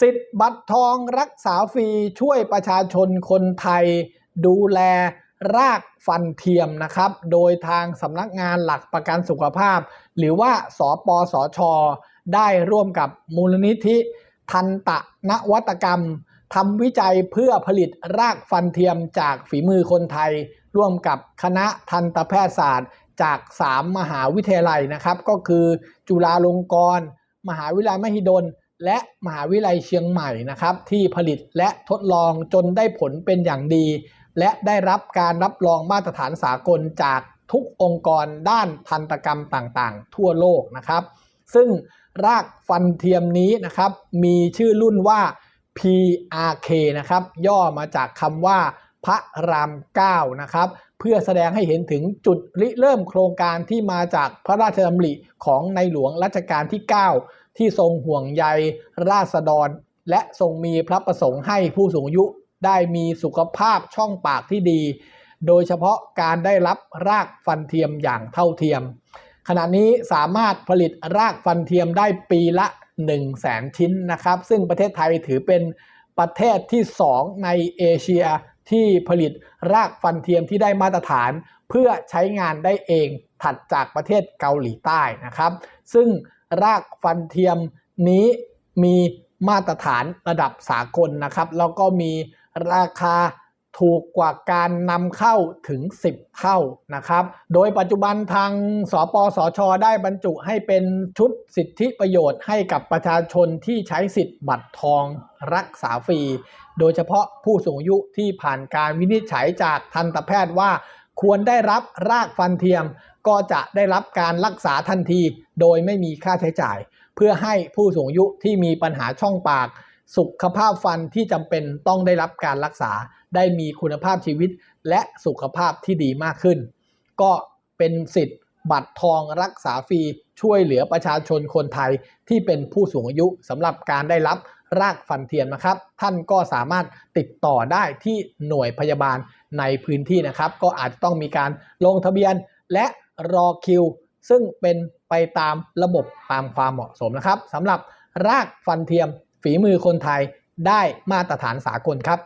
สิทธิ์บัตรทองรักษาฟรีช่วยประชาชนคนไทย ดูแลรากฟันเทียมนะครับ โดยทางสำนักงานหลักประกันสุขภาพ หรือว่าสปสช ได้ร่วมกับมูลนิธิทันตะนวัตกรรมทำวิจัยเพื่อผลิตรากฟันเทียมจากฝีมือคนไทย ร่วมกับคณะทันตแพทยศาสตร์ จาก 3 มหาวิทยาลัยนะครับ ก็คือจุฬาลงกรณ์มหาวิทยาลัยมหิดล และมหาวิทยาลัยเชียงใหม่นะครับที่ผลิตและทดลองจนได้ผลเป็นอย่างดี และได้รับการรับรองมาตรฐานสากลจากทุกองค์กรด้านทันตกรรมต่างๆ ทั่วโลกนะครับ ซึ่งรากฟันเทียมนี้นะครับมีชื่อรุ่นว่า PRK นะครับย่อมาจากคำว่าพระราม 9 นะครับ พื่อแสดงให้เห็นถึงจุดริเริ่มโครงการที่มาจากพระราชดำริของในหลวงรัชกาลที่ 9 ที่ทรงห่วงใยราษฎร และทรงมีพระประสงค์ให้ผู้สูงอายุได้มีสุขภาพช่องปากที่ดี โดยเฉพาะการได้รับรากฟันเทียมอย่างเท่าเทียม ขณะนี้สามารถผลิตรากฟันเทียมได้ปีละ 1 0 0 0 0แสนชิ้นนะครับ ซึ่งประเทศไทยถือเป็นประเทศที่ 2 ในเอเชีย ที่ผลิตรากฟันเทียมที่ได้มาตรฐาน เพื่อใช้งานได้เองถัดจากประเทศเกาหลีใต้นะครับ ซึ่งรากฟันเทียมนี้มีมาตรฐานระดับสากลนะครับ แล้วก็มีราคา ถูกกว่าการนำเข้าถึง 10 เท่านะครับ โดยปัจจุบันทางสปสช ได้บรรจุให้เป็นชุดสิทธิประโยชน์ให้กับประชาชนที่ใช้สิทธิ์บัตรทองรักษาฟรี โดยเฉพาะผู้สูงอายุที่ผ่านการวินิจฉัยจากทันตแพทย์ว่าควรได้รับรากฟันเทียม ก็จะได้รับการรักษาทันที โดยไม่มีค่าใช้จ่าย เพื่อให้ผู้สูงอายุที่มีปัญหาช่องปาก สุขภาพฟันที่จำเป็นต้องได้รับการรักษา ได้มีคุณภาพชีวิตและสุขภาพที่ดีมากขึ้น ก็เป็นสิทธิ์บัตรทองรักษาฟรีช่วยเหลือประชาชนคนไทยที่เป็นผู้สูงอายุสำหรับการได้รับรากฟันเทียมนะครับ ท่านก็สามารถติดต่อได้ที่หน่วยพยาบาลในพื้นที่นะครับ ก็อาจจะต้องมีการลงทะเบียนและรอคิว ซึ่งเป็นไปตามระบบตามความเหมาะสมนะครับสำหรับรากฟันเทียม ฝีมือคนไทยได้มาตรฐานสากลครับ